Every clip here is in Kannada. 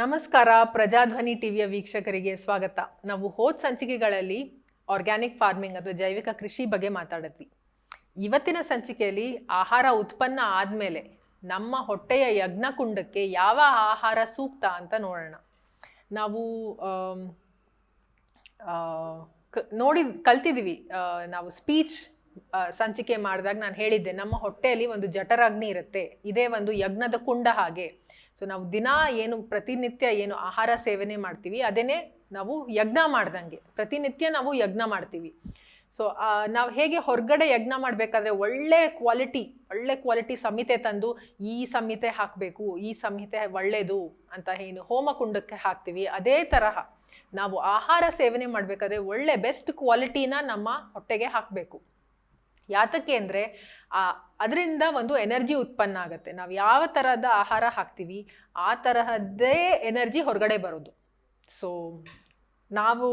ನಮಸ್ಕಾರ, ಪ್ರಜಾಧ್ವನಿ ಟಿವಿಯ ವೀಕ್ಷಕರಿಗೆ ಸ್ವಾಗತ. ನಾವು ಹೋದ ಸಂಚಿಕೆಗಳಲ್ಲಿ ಆರ್ಗ್ಯಾನಿಕ್ ಫಾರ್ಮಿಂಗ್ ಅಥವಾ ಜೈವಿಕ ಕೃಷಿ ಬಗ್ಗೆ ಮಾತಾಡಿದ್ವಿ. ಇವತ್ತಿನ ಸಂಚಿಕೆಯಲ್ಲಿ ಆಹಾರ ಉತ್ಪನ್ನ ಆದಮೇಲೆ ನಮ್ಮ ಹೊಟ್ಟೆಯ ಯಜ್ಞಕುಂಡಕ್ಕೆ ಯಾವ ಆಹಾರ ಸೂಕ್ತ ಅಂತ ನೋಡೋಣ. ನಾವು ನೋಡಿ ಕಲ್ತಿದ್ದೀವಿ ನಾವು ಸ್ಪೀಚ್ ಸಂಚಿಕೆ ಮಾಡಿದಾಗ ನಾನು ಹೇಳಿದ್ದೆ, ನಮ್ಮ ಹೊಟ್ಟೆಯಲ್ಲಿ ಒಂದು ಜಠರಾಗ್ನಿ ಇರುತ್ತೆ. ಇದೇ ಒಂದು ಯಜ್ಞದ ಕುಂಡ ಹಾಗೆ. ಸೊ ನಾವು ದಿನ ಏನು ಪ್ರತಿನಿತ್ಯ ಏನು ಆಹಾರ ಸೇವನೆ ಮಾಡ್ತೀವಿ ಅದೇ ನಾವು ಯಜ್ಞ ಮಾಡ್ದಂಗೆ. ಪ್ರತಿನಿತ್ಯ ನಾವು ಯಜ್ಞ ಮಾಡ್ತೀವಿ. ಸೊ ನಾವು ಹೇಗೆ ಹೊರಗಡೆ ಯಜ್ಞ ಮಾಡಬೇಕಾದ್ರೆ ಒಳ್ಳೆ ಕ್ವಾಲಿಟಿ ಒಳ್ಳೆ ಕ್ವಾಲಿಟಿ ಸಂಹಿತೆ ತಂದು ಈ ಸಂಹಿತೆ ಹಾಕಬೇಕು, ಈ ಸಂಹಿತೆ ಒಳ್ಳೆಯದು ಅಂತ ಏನು ಹೋಮಕುಂಡಕ್ಕೆ ಹಾಕ್ತೀವಿ. ಅದೇ ತರಹ ನಾವು ಆಹಾರ ಸೇವನೆ ಮಾಡಬೇಕಾದ್ರೆ ಒಳ್ಳೆ ಬೆಸ್ಟ್ ಕ್ವಾಲಿಟಿನ ನಮ್ಮ ಹೊಟ್ಟೆಗೆ ಹಾಕಬೇಕು. ಯಾತಕ್ಕೆ ಅಂದರೆ ಅದರಿಂದ ಒಂದು ಎನರ್ಜಿ ಉತ್ಪನ್ನ ಆಗುತ್ತೆ. ನಾವು ಯಾವ ಥರದ ಆಹಾರ ಹಾಕ್ತೀವಿ, ಆ ತರಹದ್ದೇ ಎನರ್ಜಿ ಹೊರಗಡೆ ಬರೋದು. ಸೊ ನಾವು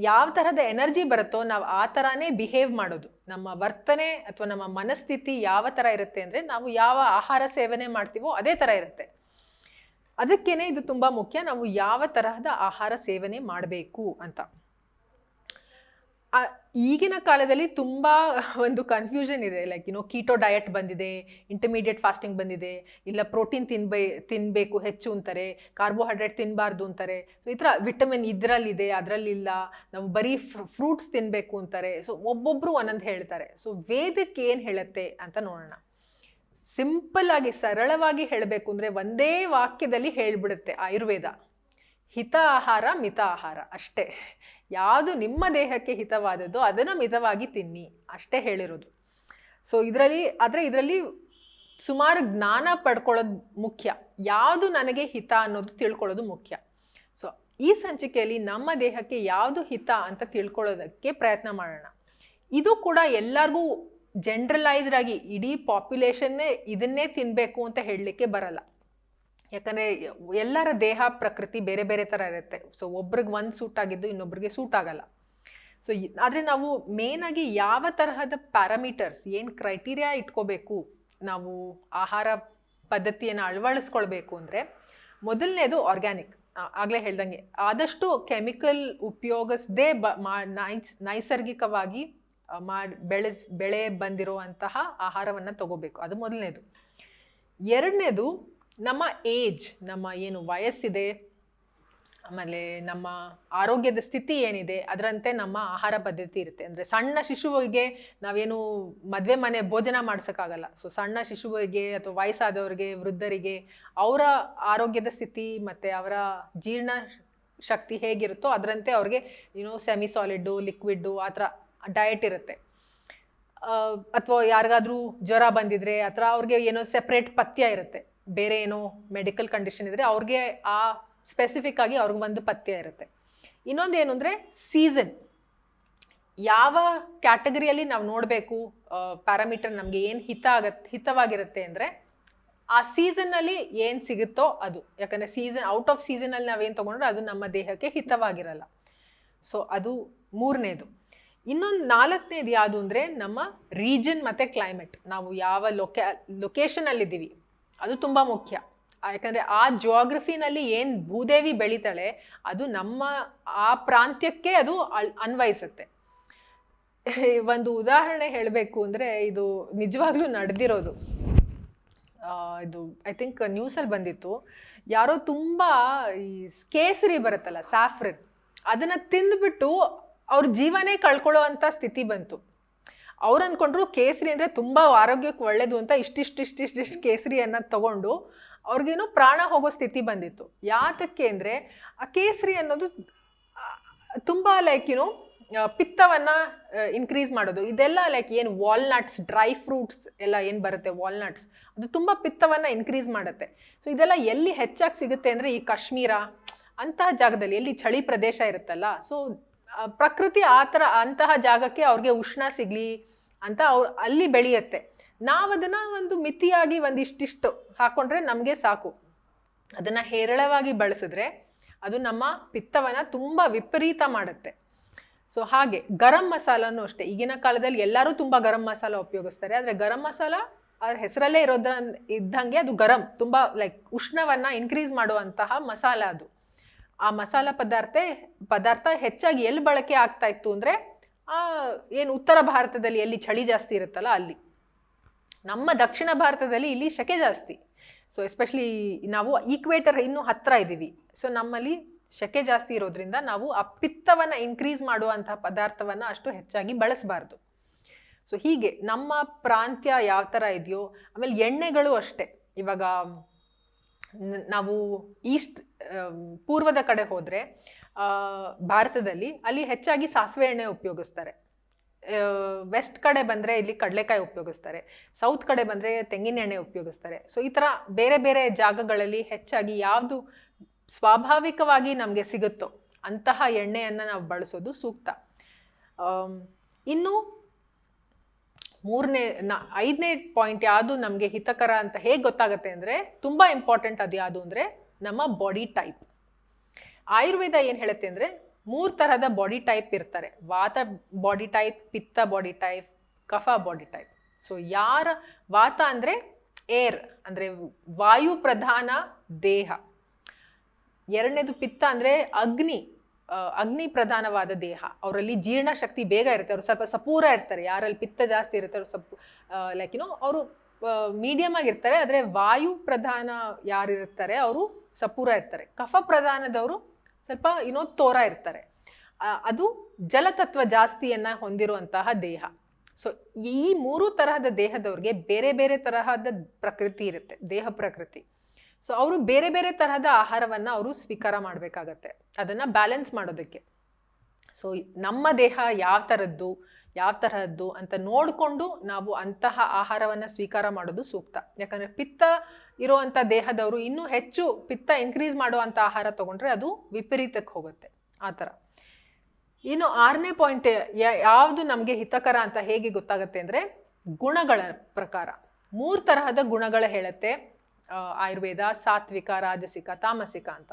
ಯಾವ ತರಹದ ಎನರ್ಜಿ ಬರುತ್ತೋ ನಾವು ಆ ಥರನೇ ಬಿಹೇವ್ ಮಾಡೋದು. ನಮ್ಮ ವರ್ತನೆ ಅಥವಾ ನಮ್ಮ ಮನಸ್ಥಿತಿ ಯಾವ ಥರ ಇರುತ್ತೆ ಅಂದರೆ ನಾವು ಯಾವ ಆಹಾರ ಸೇವನೆ ಮಾಡ್ತೀವೋ ಅದೇ ಥರ ಇರುತ್ತೆ. ಅದಕ್ಕೇನೆ ಇದು ತುಂಬ ಮುಖ್ಯ. ನಾವು ಯಾವ ತರಹದ ಆಹಾರ ಸೇವನೆ ಮಾಡಬೇಕು ಅಂತ. ಈಗಿನ ಕಾಲದಲ್ಲಿ ತುಂಬ ಒಂದು ಕನ್ಫ್ಯೂಷನ್ ಇದೆ. Like you know keto diet ಬಂದಿದೆ ಇಂಟರ್ಮೀಡಿಯೇಟ್ ಫಾಸ್ಟಿಂಗ್ ಬಂದಿದೆ, ಇಲ್ಲ ಪ್ರೋಟೀನ್ ತಿನ್ಬೇ ತಿನ್ನಬೇಕು ಹೆಚ್ಚು ಅಂತಾರೆ ಕಾರ್ಬೋಹೈಡ್ರೇಟ್ ತಿನ್ನಬಾರ್ದು ಅಂತಾರೆ. ಸೊ ಈ ಥರ ವಿಟಮಿನ್ ಇದರಲ್ಲಿದೆ, ಅದರಲ್ಲಿಲ್ಲ. ನಾವು ಬರೀ ಫ್ರೂಟ್ಸ್ ತಿನ್ನಬೇಕು ಅಂತಾರೆ. ಸೊ ಒಬ್ಬೊಬ್ಬರು ಒಂದೊಂದು ಹೇಳ್ತಾರೆ. ಸೊ ವೇದಕ್ಕೆ ಏನು ಹೇಳುತ್ತೆ ಅಂತ ನೋಡೋಣ. ಸಿಂಪಲ್ ಆಗಿ, ಸರಳವಾಗಿ ಹೇಳಬೇಕು ಅಂದರೆ ಒಂದೇ ವಾಕ್ಯದಲ್ಲಿ ಹೇಳಿಬಿಡುತ್ತೆ ಆಯುರ್ವೇದ. ಹಿತ ಆಹಾರ, ಮಿತ ಆಹಾರ, ಅಷ್ಟೇ. ಯಾವುದು ನಿಮ್ಮ ದೇಹಕ್ಕೆ ಹಿತವಾದದ್ದು ಅದನ್ನು ಮಿತವಾಗಿ ತಿನ್ನಿ. ಅಷ್ಟೇ ಹೇಳಿರೋದು. ಸೊ ಇದರಲ್ಲಿ, ಆದರೆ ಇದರಲ್ಲಿ ಸುಮಾರು ಜ್ಞಾನ ಪಡ್ಕೊಳ್ಳೋದು ಮುಖ್ಯ. ಯಾವುದು ನನಗೆ ಹಿತ ಅನ್ನೋದು ತಿಳ್ಕೊಳ್ಳೋದು ಮುಖ್ಯ. ಸೊ ಈ ಸಂಚಿಕೆಯಲ್ಲಿ ನಮ್ಮ ದೇಹಕ್ಕೆ ಯಾವುದು ಹಿತ ಅಂತ ತಿಳ್ಕೊಳ್ಳೋದಕ್ಕೆ ಪ್ರಯತ್ನ ಮಾಡೋಣ. ಇದು ಕೂಡ ಎಲ್ಲರಿಗೂ ಜನರಲೈಸ್ಡ್ ಆಗಿ ಇಡೀ ಪಾಪ್ಯುಲೇಷನ್ನೇ ಇದನ್ನೇ ತಿನ್ನಬೇಕು ಅಂತ ಹೇಳಲಿಕ್ಕೆ ಬರಲ್ಲ. ಯಾಕಂದರೆ ಎಲ್ಲರ ದೇಹ, ಪ್ರಕೃತಿ ಬೇರೆ ಬೇರೆ ಥರ ಇರುತ್ತೆ. ಸೊ ಒಬ್ರಿಗೆ ಒಂದು ಸೂಟ್ ಆಗಿದ್ದು ಇನ್ನೊಬ್ರಿಗೆ ಸೂಟ್ ಆಗಲ್ಲ. ಸೊ ಆದರೆ ನಾವು ಮೇನಾಗಿ ಯಾವ ತರಹದ ಪ್ಯಾರಾಮೀಟರ್ಸ್ ಏನು ಕ್ರೈಟೀರಿಯಾ ಇಟ್ಕೋಬೇಕು, ನಾವು ಆಹಾರ ಪದ್ಧತಿಯನ್ನು ಅಳವಡಿಸ್ಕೊಳ್ಬೇಕು ಅಂದರೆ ಮೊದಲನೇದು ಆರ್ಗ್ಯಾನಿಕ್ ಆಗಲೇ ಹೇಳ್ದಂಗೆ. ಆದಷ್ಟು ಕೆಮಿಕಲ್ ಉಪಯೋಗಿಸದೆ ಬ, ಮಾ, ನೈಸ್, ನೈಸರ್ಗಿಕವಾಗಿ ಮಾಡಿ, ಬೆಳೆಸ್, ಬೆಳೆ ಬಂದಿರುವಂತಹ ಆಹಾರವನ್ನು ತಗೋಬೇಕು. ಅದು ಮೊದಲನೇದು. ಎರಡನೇದು ನಮ್ಮ ಏಜ್, ನಮ್ಮ ಏನು ವಯಸ್ಸಿದೆ, ಆಮೇಲೆ ನಮ್ಮ ಆರೋಗ್ಯದ ಸ್ಥಿತಿ ಏನಿದೆ, ಅದರಂತೆ ನಮ್ಮ ಆಹಾರ ಪದ್ಧತಿ ಇರುತ್ತೆ. ಅಂದರೆ ಸಣ್ಣ ಶಿಶುವಿಗೆ ನಾವೇನು ಮದುವೆ ಮನೆ ಭೋಜನ ಮಾಡಿಸೋಕ್ಕಾಗಲ್ಲ. ಸೊ ಸಣ್ಣ ಶಿಶುವಿಗೆ ಅಥವಾ ವಯಸ್ಸಾದವರಿಗೆ, ವೃದ್ಧರಿಗೆ ಅವರ ಆರೋಗ್ಯದ ಸ್ಥಿತಿ ಮತ್ತು ಅವರ ಜೀರ್ಣ ಶಕ್ತಿ ಹೇಗಿರುತ್ತೋ ಅದರಂತೆ ಅವ್ರಿಗೆ ಏನೋ ಸೆಮಿ ಸಾಲಿಡ್ಡು ಲಿಕ್ವಿಡ್ಡು ಆ ಥರ ಡಯಟ್ ಇರುತ್ತೆ. ಅಥವಾ ಯಾರಿಗಾದರೂ ಜ್ವರ ಬಂದಿದ್ರೆ ಅಥವಾ ಅವ್ರಿಗೆ ಏನೋ ಸೆಪ್ರೇಟ್ ಪಥ್ಯ ಇರುತ್ತೆ. ಬೇರೆ ಏನೋ ಮೆಡಿಕಲ್ ಕಂಡೀಷನ್ ಇದ್ದರೆ ಅವ್ರಿಗೆ ಆ ಸ್ಪೆಸಿಫಿಕ್ ಆಗಿ ಅವ್ರಿಗೆ ಒಂದು ಪಥ್ಯ ಇರುತ್ತೆ. ಇನ್ನೊಂದು ಏನು ಅಂದರೆ ಸೀಸನ್ ಯಾವ ಕ್ಯಾಟಗರಿಯಲ್ಲಿ ನಾವು ನೋಡಬೇಕು ಪ್ಯಾರಾಮೀಟರ್ ನಮಗೆ ಏನು ಹಿತ ಆಗತ್ತೆ ಹಿತವಾಗಿರುತ್ತೆ ಅಂದರೆ ಆ ಸೀಸನ್ನಲ್ಲಿ ಏನು ಸಿಗುತ್ತೋ ಅದು. ಯಾಕಂದರೆ ಸೀಸನ್ ಔಟ್ ಆಫ್ ಸೀಸನಲ್ಲಿ ನಾವೇನು ತೊಗೊಂಡ್ರೆ ಅದು ನಮ್ಮ ದೇಹಕ್ಕೆ ಹಿತವಾಗಿರಲ್ಲ. ಸೊ ಅದು ಮೂರನೇದು. ಇನ್ನೊಂದು ನಾಲ್ಕನೇದು ಯಾವುದು ಅಂದರೆ ನಮ್ಮ ರೀಜನ್ ಮತ್ತು ಕ್ಲೈಮೇಟ್ ನಾವು ಯಾವ ಲೊಕೆ ಲೊಕೇಶನಲ್ಲಿದ್ದೀವಿ ಅದು ತುಂಬ ಮುಖ್ಯ. ಯಾಕಂದರೆ ಆ ಜಿಯೋಗ್ರಫಿನಲ್ಲಿ ಏನು ಭೂದೇವಿ ಬೆಳೀತಾಳೆ, ಅದು ನಮ್ಮ, ಆ ಪ್ರಾಂತ್ಯಕ್ಕೆ ಅದು ಅನ್ವಯಿಸುತ್ತೆ. ಒಂದು ಉದಾಹರಣೆ ಹೇಳಬೇಕು ಅಂದರೆ ಇದು ನಿಜವಾಗ್ಲೂ ನಡೆದಿರೋದು. ಇದು ಐ ಥಿಂಕ್ ನ್ಯೂಸಲ್ಲಿ ಬಂದಿತ್ತು. ಯಾರೋ ತುಂಬ ಈ ಕೇಸರಿ ಬರುತ್ತಲ್ಲ ಸ್ಯಾಫ್ರಿನ್ ಅದನ್ನು ತಿಂದ್ಬಿಟ್ಟು ಅವ್ರ ಜೀವನೇ ಕಳ್ಕೊಳ್ಳೋ ಸ್ಥಿತಿ ಬಂತು. ಅವ್ರು ಅಂದ್ಕೊಂಡ್ರು ಕೇಸರಿ ಅಂದರೆ ತುಂಬ ಆರೋಗ್ಯಕ್ಕೆ ಒಳ್ಳೆಯದು ಅಂತ ಇಷ್ಟಿಷ್ಟು ಇಷ್ಟಿಷ್ಟು ಇಷ್ಟು ಕೇಸರಿಯನ್ನು ತಗೊಂಡು ಅವ್ರಿಗೇನು ಪ್ರಾಣ ಹೋಗೋ ಸ್ಥಿತಿ ಬಂದಿತ್ತು. ಯಾತಕ್ಕೆ ಅಂದರೆ ಆ ಕೇಸರಿ ಅನ್ನೋದು ತುಂಬ ಲೈಕ್ ಯುನೋ ಪಿತ್ತವನ್ನು ಇನ್ಕ್ರೀಸ್ ಮಾಡೋದು. ಇದೆಲ್ಲ ಲೈಕ್ ಏನು ವಾಲ್ನಟ್ಸ್ ಡ್ರೈ ಫ್ರೂಟ್ಸ್ ಎಲ್ಲ ಏನು ಬರುತ್ತೆ ವಾಲ್ನಟ್ಸ್ ಅದು ತುಂಬ ಪಿತ್ತವನ್ನು ಇನ್ಕ್ರೀಸ್ ಮಾಡುತ್ತೆ. ಸೊ ಇದೆಲ್ಲ ಎಲ್ಲಿ ಹೆಚ್ಚಾಗಿ ಸಿಗುತ್ತೆ ಅಂದರೆ ಈ ಕಾಶ್ಮೀರ, ಅಂತಹ ಜಾಗದಲ್ಲಿ, ಎಲ್ಲಿ ಚಳಿ ಪ್ರದೇಶ ಇರುತ್ತಲ್ಲ ಸೊ ಪ್ರಕೃತಿ ಆ ಥರ ಅಂತಹ ಜಾಗಕ್ಕೆ ಅವ್ರಿಗೆ ಉಷ್ಣ ಸಿಗಲಿ ಅಂತ ಅವ್ರು ಅಲ್ಲಿ ಬೆಳೆಯುತ್ತೆ. ನಾವು ಅದನ್ನು ಒಂದು ಮಿತಿಯಾಗಿ ಒಂದಿಷ್ಟಿಷ್ಟು ಹಾಕ್ಕೊಂಡ್ರೆ ನಮಗೆ ಸಾಕು. ಅದನ್ನು ಹೇರಳವಾಗಿ ಬಳಸಿದ್ರೆ ಅದು ನಮ್ಮ ಪಿತ್ತವನ್ನು ತುಂಬ ವಿಪರೀತ ಮಾಡುತ್ತೆ. ಸೊ ಹಾಗೆ ಗರಂ ಮಸಾಲನೂ ಅಷ್ಟೆ. ಈಗಿನ ಕಾಲದಲ್ಲಿ ಎಲ್ಲರೂ ತುಂಬ ಗರಂ ಮಸಾಲ ಉಪಯೋಗಿಸ್ತಾರೆ. ಆದರೆ ಗರಂ ಮಸಾಲ ಅದ್ರ ಹೆಸರಲ್ಲೇ ಇರೋದ್ರ ಇದ್ದಂಗೆ ಅದು ಗರಂ, ತುಂಬ ಲೈಕ್ ಉಷ್ಣವನ್ನು ಇನ್ಕ್ರೀಸ್ ಮಾಡುವಂತಹ ಮಸಾಲ ಅದು. ಆ ಮಸಾಲ ಪದಾರ್ಥ ಪದಾರ್ಥ ಹೆಚ್ಚಾಗಿ ಎಲ್ಲಿ ಬಳಕೆ ಆಗ್ತಾ ಇತ್ತು ಅಂದರೆ ಏನು ಉತ್ತರ ಭಾರತದಲ್ಲಿ ಎಲ್ಲಿ ಚಳಿ ಜಾಸ್ತಿ ಇರುತ್ತಲ್ಲ ಅಲ್ಲಿ. ನಮ್ಮ ದಕ್ಷಿಣ ಭಾರತದಲ್ಲಿ ಇಲ್ಲಿ ಸೆಕೆ ಜಾಸ್ತಿ. ಸೊ ಎಸ್ಪೆಷಲಿ ನಾವು ಈಕ್ವೇಟರ್ ಇನ್ನೂ ಹತ್ತಿರ ಇದ್ದೀವಿ. ಸೊ ನಮ್ಮಲ್ಲಿ ಸೆಕೆ ಜಾಸ್ತಿ ಇರೋದ್ರಿಂದ ನಾವು ಆ ಪಿತ್ತವನ್ನು ಇನ್ಕ್ರೀಸ್ ಮಾಡುವಂತಹ ಪದಾರ್ಥವನ್ನು ಅಷ್ಟು ಹೆಚ್ಚಾಗಿ ಬಳಸಬಾರ್ದು. ಸೊ ಹೀಗೆ ನಮ್ಮ ಪ್ರಾಂತ್ಯ ಯಾವ ಥರ ಇದೆಯೋ, ಆಮೇಲೆ ಎಣ್ಣೆಗಳು ಅಷ್ಟೇ. ಇವಾಗ ನಾವು ಈಸ್ಟ್ ಪೂರ್ವದ ಕಡೆ ಹೋದರೆ ಭಾರತದಲ್ಲಿ ಅಲ್ಲಿ ಹೆಚ್ಚಾಗಿ ಸಾಸಿವೆ ಎಣ್ಣೆ ಉಪಯೋಗಿಸ್ತಾರೆ. ವೆಸ್ಟ್ ಕಡೆ ಬಂದರೆ ಇಲ್ಲಿ ಕಡಲೆಕಾಯಿ ಉಪಯೋಗಿಸ್ತಾರೆ. ಸೌತ್ ಕಡೆ ಬಂದರೆ ತೆಂಗಿನ ಎಣ್ಣೆ ಉಪಯೋಗಿಸ್ತಾರೆ. ಸೊ ಈ ಥರ ಬೇರೆ ಬೇರೆ ಜಾಗಗಳಲ್ಲಿ ಹೆಚ್ಚಾಗಿ ಯಾವುದು ಸ್ವಾಭಾವಿಕವಾಗಿ ನಮಗೆ ಸಿಗುತ್ತೋ ಅಂತಹ ಎಣ್ಣೆಯನ್ನು ನಾವು ಬಳಸೋದು ಸೂಕ್ತ. ಇನ್ನು ಮೂರನೇ, ನ, ಐದನೇ ಪಾಯಿಂಟ್ ಯಾವುದು ನಮಗೆ ಹಿತಕರ ಅಂತ ಹೇಗೆ ಗೊತ್ತಾಗುತ್ತೆ ಅಂದರೆ, ತುಂಬ ಇಂಪಾರ್ಟೆಂಟ್ ಅದು ಯಾವುದು ಅಂದರೆ ನಮ್ಮ ಬಾಡಿ ಟೈಪ್ ಆಯುರ್ವೇದ ಏನು ಹೇಳುತ್ತೆ ಅಂದರೆ ಮೂರು ತರಹದ ಬಾಡಿ ಟೈಪ್ ಇರ್ತಾರೆ. ವಾತ ಬಾಡಿ ಟೈಪ್ ಪಿತ್ತ ಬಾಡಿ ಟೈಪ್ ಕಫ ಬಾಡಿ ಟೈಪ್ ಸೊ ಯಾರ ವಾತ ಅಂದರೆ ಏರ್ ಅಂದರೆ ವಾಯು ಪ್ರಧಾನ ದೇಹ. ಎರಡನೇದು ಪಿತ್ತ ಅಂದರೆ ಅಗ್ನಿ ಅಗ್ನಿ ಪ್ರಧಾನವಾದ ದೇಹ. ಅವರಲ್ಲಿ ಜೀರ್ಣಶಕ್ತಿ ಬೇಗ ಇರುತ್ತೆ. ಅವರು ಸ್ವಲ್ಪ ಸಪೂರ ಇರ್ತಾರೆ. ಯಾರಲ್ಲಿ ಪಿತ್ತ ಜಾಸ್ತಿ ಇರುತ್ತೆ, ಅವರು ಸಪ್ ಲೈಕ್ ಏನೋ ಅವರು ಮೀಡಿಯಮ್ ಆಗಿರ್ತಾರೆ. ಆದರೆ ವಾಯು ಪ್ರಧಾನ ಯಾರಿರ್ತಾರೆ, ಅವರು ಸಪೂರ ಇರ್ತಾರೆ. ಕಫ ಪ್ರಧಾನದವರು ಸ್ವಲ್ಪ ಏನೋ ತೋರ ಇರ್ತಾರೆ. ಅದು ಜಲತತ್ವ ಜಾಸ್ತಿಯನ್ನು ಹೊಂದಿರುವಂತಹ ದೇಹ. ಸೊ ಈ ಮೂರು ತರಹದ ದೇಹದವ್ರಿಗೆ ಬೇರೆ ಬೇರೆ ತರಹದ ಪ್ರಕೃತಿ ಇರುತ್ತೆ, ದೇಹ ಪ್ರಕೃತಿ. ಸೊ ಅವರು ಬೇರೆ ಬೇರೆ ತರಹದ ಆಹಾರವನ್ನು ಅವರು ಸ್ವೀಕಾರ ಮಾಡಬೇಕಾಗತ್ತೆ. ಅದನ್ನು ಬ್ಯಾಲೆನ್ಸ್ ಮಾಡೋದಕ್ಕೆ. ಸೊ ನಮ್ಮ ದೇಹ ಯಾವ ಥರದ್ದು ಯಾವ ತರಹದ್ದು ಅಂತ ನೋಡಿಕೊಂಡು ನಾವು ಅಂತಹ ಆಹಾರವನ್ನು ಸ್ವೀಕಾರ ಮಾಡೋದು ಸೂಕ್ತ. ಯಾಕಂದರೆ ಪಿತ್ತ ಇರುವಂಥ ದೇಹದವರು ಇನ್ನೂ ಹೆಚ್ಚು ಪಿತ್ತ ಇನ್ಕ್ರೀಸ್ ಮಾಡುವಂಥ ಆಹಾರ ತಗೊಂಡ್ರೆ ಅದು ವಿಪರೀತಕ್ಕೆ ಹೋಗುತ್ತೆ. ಆ ಥರ. ಇನ್ನು ಆರನೇ ಪಾಯಿಂಟ್ ಯಾವುದು ನಮಗೆ ಹಿತಕರ ಅಂತ ಹೇಗೆ ಗೊತ್ತಾಗುತ್ತೆ ಅಂದರೆ ಗುಣಗಳ ಪ್ರಕಾರ. ಮೂರು ತರಹದ ಗುಣಗಳ ಹೇಳುತ್ತೆ. ಆಯುರ್ವೇದ, ಸಾತ್ವಿಕ, ರಾಜಸಿಕ, ತಾಮಸಿಕ ಅಂತ.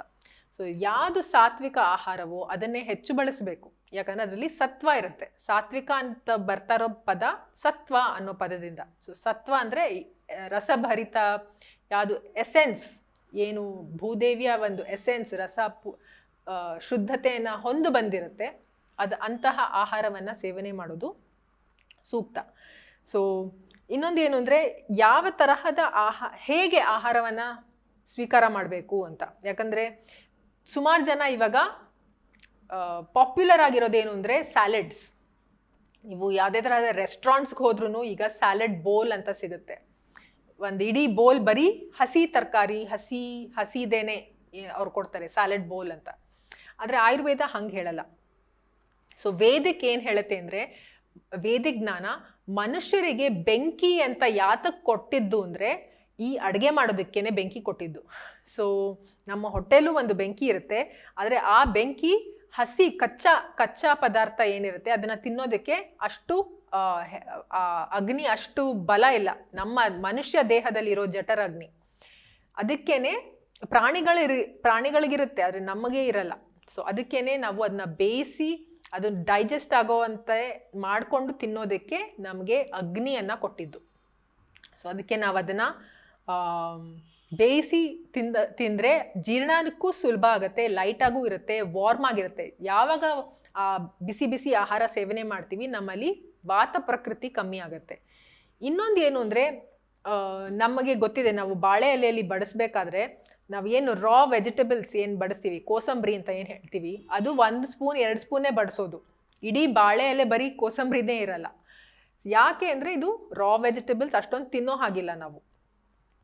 ಸೊ ಯಾವುದು ಸಾತ್ವಿಕ ಆಹಾರವೋ ಅದನ್ನೇ ಹೆಚ್ಚು ಬಳಸಬೇಕು. ಯಾಕಂದ್ರೆ ಅದರಲ್ಲಿ ಸತ್ವ ಇರುತ್ತೆ. ಸಾತ್ವಿಕ ಅಂತ ಬರ್ತಾ ಇರೋ ಪದ ಸತ್ವ ಅನ್ನೋ ಪದದಿಂದ. ಸೊ ಸತ್ವ ಅಂದರೆ ರಸಭರಿತ ಯಾವುದು ಎಸೆನ್ಸ್ ಏನು ಭೂದೇವಿಯ ಒಂದು ಎಸೆನ್ಸ್ ರಸ ಪು ಶುದ್ಧತೆಯನ್ನು ಹೊಂದು ಬಂದಿರುತ್ತೆ. ಅದು ಅಂತಹ ಆಹಾರವನ್ನು ಸೇವನೆ ಮಾಡೋದು ಸೂಕ್ತ. ಸೊ ಇನ್ನೊಂದು ಏನು ಅಂದರೆ ಯಾವ ತರಹದ ಆಹಾ, ಹೇಗೆ ಆಹಾರವನ್ನು ಸ್ವೀಕಾರ ಮಾಡಬೇಕು ಅಂತ. ಯಾಕಂದರೆ ಸುಮಾರು ಜನ ಇವಾಗ ಪಾಪ್ಯುಲರ್ ಆಗಿರೋದೇನು ಅಂದರೆ ಸ್ಯಾಲೆಡ್ಸ್ ನೀವು ಯಾವುದೇ ಥರದ ರೆಸ್ಟೋರೆಂಟ್ಸ್ಗೆ ಹೋದ್ರೂ ಈಗ ಸ್ಯಾಲೆಡ್ ಬೋಲ್ ಅಂತ ಸಿಗುತ್ತೆ. ಒಂದು ಇಡೀ ಬೋಲ್ ಬರೀ ಹಸಿ ತರಕಾರಿ, ಹಸಿ ಹಸಿದೇನೆ ಅವ್ರು ಕೊಡ್ತಾರೆ ಸ್ಯಾಲೆಡ್ ಬೋಲ್ ಅಂತ. ಆದರೆ ಆಯುರ್ವೇದ ಹಂಗೆ ಹೇಳಲ್ಲ. ಸೊ ವೇದಿಕ್ ಏನು ಹೇಳುತ್ತೆ ಅಂದರೆ ವೇದಿಕ್ ಜ್ಞಾನ ಮನುಷ್ಯರಿಗೆ ಬೆಂಕಿ ಅಂತ ಯಾತಕ್ಕೆ ಕೊಟ್ಟಿದ್ದು ಅಂದರೆ ಈ ಅಡುಗೆ ಮಾಡೋದಕ್ಕೇನೆ ಬೆಂಕಿ ಕೊಟ್ಟಿದ್ದು. ಸೊ ನಮ್ಮ ಹೊಟ್ಟೆಲೂ ಒಂದು ಬೆಂಕಿ ಇರುತ್ತೆ. ಆದರೆ ಆ ಬೆಂಕಿ ಹಸಿ ಕಚ್ಚಾ ಕಚ್ಚಾ ಪದಾರ್ಥ ಏನಿರುತ್ತೆ ಅದನ್ನು ತಿನ್ನೋದಕ್ಕೆ ಅಷ್ಟು ಅಗ್ನಿ ಅಷ್ಟು ಬಲ ಇಲ್ಲ. ನಮ್ಮ ಮನುಷ್ಯ ದೇಹದಲ್ಲಿರೋ ಜಠರ ಅಗ್ನಿ. ಅದಕ್ಕೇನೆ ಪ್ರಾಣಿಗಳಿರಿ ಪ್ರಾಣಿಗಳಿಗಿರುತ್ತೆ, ಆದರೆ ನಮಗೆ ಇರಲ್ಲ. ಸೊ ಅದಕ್ಕೇನೆ ನಾವು ಅದನ್ನ ಬೇಯಿಸಿ, ಅದನ್ನು ಡೈಜೆಸ್ಟ್ ಆಗೋವಂತೆ ಮಾಡಿಕೊಂಡು ತಿನ್ನೋದಕ್ಕೆ ನಮಗೆ ಅಗ್ನಿಯನ್ನು ಕೊಟ್ಟಿದ್ದು. ಸೊ ಅದಕ್ಕೆ ನಾವು ಅದನ್ನು ಬೇಯಿಸಿ ತಿಂದ, ತಿಂದರೆ ಜೀರ್ಣಕ್ಕೂ ಸುಲಭ ಆಗುತ್ತೆ ಲೈಟಾಗೂ ಇರುತ್ತೆ ವಾರ್ಮ್ ಆಗಿರುತ್ತೆ. ಯಾವಾಗ ಬಿಸಿ ಬಿಸಿ ಆಹಾರ ಸೇವನೆ ಮಾಡ್ತೀವಿ, ನಮ್ಮಲ್ಲಿ ವಾತ ಪ್ರಕೃತಿ ಕಮ್ಮಿ ಆಗುತ್ತೆ. ಇನ್ನೊಂದು ಏನು ಅಂದರೆ ನಮಗೆ ಗೊತ್ತಿದೆ, ನಾವು ಬಾಳೆ ಎಲೆಯಲ್ಲಿ ಬಡಿಸ್ಬೇಕಾದ್ರೆ, ನಾವು ಏನು ರಾ ವೆಜಿಟೇಬಲ್ಸ್ ಏನು ಬಡಿಸ್ತೀವಿ, ಕೋಸಂಬರಿ ಅಂತ ಏನು ಹೇಳ್ತೀವಿ, ಅದು ಒಂದು ಸ್ಪೂನ್, ಎರಡು ಸ್ಪೂನೇ ಬಡಿಸೋದು. ಇಡೀ ಬಾಳೆ ಎಲೆ ಬರೀ ಕೋಸಂಬರಿನೇ ಇರಲ್ಲ. ಯಾಕೆ ಅಂದರೆ ಇದು ರಾ ವೆಜಿಟೇಬಲ್ಸ್ ಅಷ್ಟೊಂದು ತಿನ್ನೋ ಹಾಗಿಲ್ಲ ನಾವು.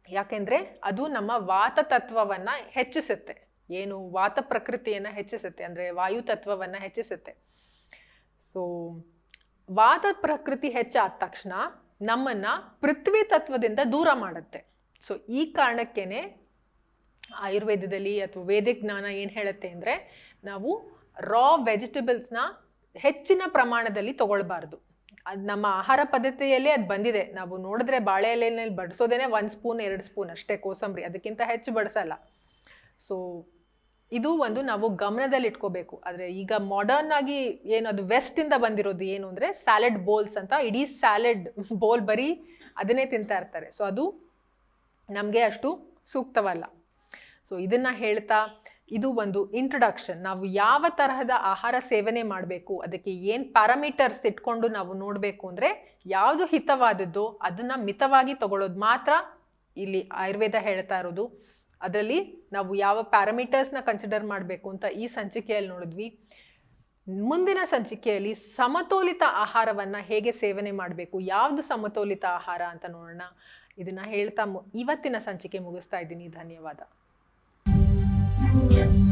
ಯಾಕೆಂದರೆ ಅದು ನಮ್ಮ ವಾತ ತತ್ವವನ್ನು ಹೆಚ್ಚಿಸುತ್ತೆ. ಏನು ವಾತ ಪ್ರಕೃತಿಯನ್ನು ಹೆಚ್ಚಿಸುತ್ತೆ ಅಂದರೆ ವಾಯು ತತ್ವವನ್ನು ಹೆಚ್ಚಿಸುತ್ತೆ. ಸೊ ವಾತ ಪ್ರಕೃತಿ ಹೆಚ್ಚಾದ ತಕ್ಷಣ ನಮ್ಮನ್ನು ಪೃಥ್ವಿ ತತ್ವದಿಂದ ದೂರ ಮಾಡುತ್ತೆ. ಸೊ ಈ ಕಾರಣಕ್ಕೇ ಆಯುರ್ವೇದದಲ್ಲಿ ಅಥವಾ ವೇದಿಕ್ ಜ್ಞಾನ ಏನು ಹೇಳುತ್ತೆ ಅಂದರೆ ನಾವು ರಾ ವೆಜಿಟೇಬಲ್ಸ್ನ ಹೆಚ್ಚಿನ ಪ್ರಮಾಣದಲ್ಲಿ ತಗೊಳ್ಬಾರ್ದು. ಅದು ನಮ್ಮ ಆಹಾರ ಪದ್ಧತಿಯಲ್ಲಿ ಅದು ಬಂದಿದೆ. ನಾವು ನೋಡಿದ್ರೆ ಬಾಳೆ ಎಲೆಯಲ್ಲಿ ಬಡಿಸೋದೇನೆ ಒಂದು ಸ್ಪೂನ್, ಎರಡು ಸ್ಪೂನ್ ಅಷ್ಟೇ ಕೋಸಂಬರಿ, ಅದಕ್ಕಿಂತ ಹೆಚ್ಚು ಬಡಿಸಲ್ಲ. ಸೊ ಇದು ಒಂದು ನಾವು ಗಮನದಲ್ಲಿ ಇಟ್ಕೋಬೇಕು. ಆದರೆ ಈಗ ಮಾಡರ್ನ್ ಆಗಿ ಏನು ಅದು ವೆಸ್ಟಿಂದ ಬಂದಿರೋದು ಏನು ಅಂದರೆ ಸ್ಯಾಲೆಡ್ ಬೋಲ್ಸ್ ಅಂತ ಇಡೀ ಸ್ಯಾಲೆಡ್ ಬೋಲ್ ಬರೀ ಅದನ್ನೇ ತಿಂತಾ ಇರ್ತಾರೆ. ಸೊ ಅದು ನಮಗೆ ಅಷ್ಟು ಸೂಕ್ತವಲ್ಲ. ಸೊ ಇದನ್ನು ಹೇಳ್ತಾ ಇದು ಒಂದು ಇಂಟ್ರೊಡಕ್ಷನ್ ನಾವು ಯಾವ ತರಹದ ಆಹಾರ ಸೇವನೆ ಮಾಡಬೇಕು, ಅದಕ್ಕೆ ಏನು ಪ್ಯಾರಾಮೀಟರ್ಸ್ ಇಟ್ಕೊಂಡು ನಾವು ನೋಡಬೇಕು ಅಂದರೆ ಯಾವುದು ಹಿತವಾದದ್ದು ಅದನ್ನು ಮಿತವಾಗಿ ತಗೊಳ್ಳೋದು ಮಾತ್ರ ಇಲ್ಲಿ ಆಯುರ್ವೇದ ಹೇಳ್ತಾ ಇರೋದು. ಅದರಲ್ಲಿ ನಾವು ಯಾವ ಪ್ಯಾರಾಮೀಟರ್ಸ್ನ ಕನ್ಸಿಡರ್ ಮಾಡಬೇಕು ಅಂತ ಈ ಸಂಚಿಕೆಯಲ್ಲಿ ನೋಡಿದ್ವಿ. ಮುಂದಿನ ಸಂಚಿಕೆಯಲ್ಲಿ ಸಮತೋಲಿತ ಆಹಾರವನ್ನು ಹೇಗೆ ಸೇವನೆ ಮಾಡಬೇಕು, ಯಾವುದು ಸಮತೋಲಿತ ಆಹಾರ ಅಂತ ನೋಡೋಣ. ಇದನ್ನು ಹೇಳ್ತಾ ಇವತ್ತಿನ ಸಂಚಿಕೆ ಮುಗಿಸ್ತಾ ಇದ್ದೀನಿ. ಧನ್ಯವಾದ. Thank you.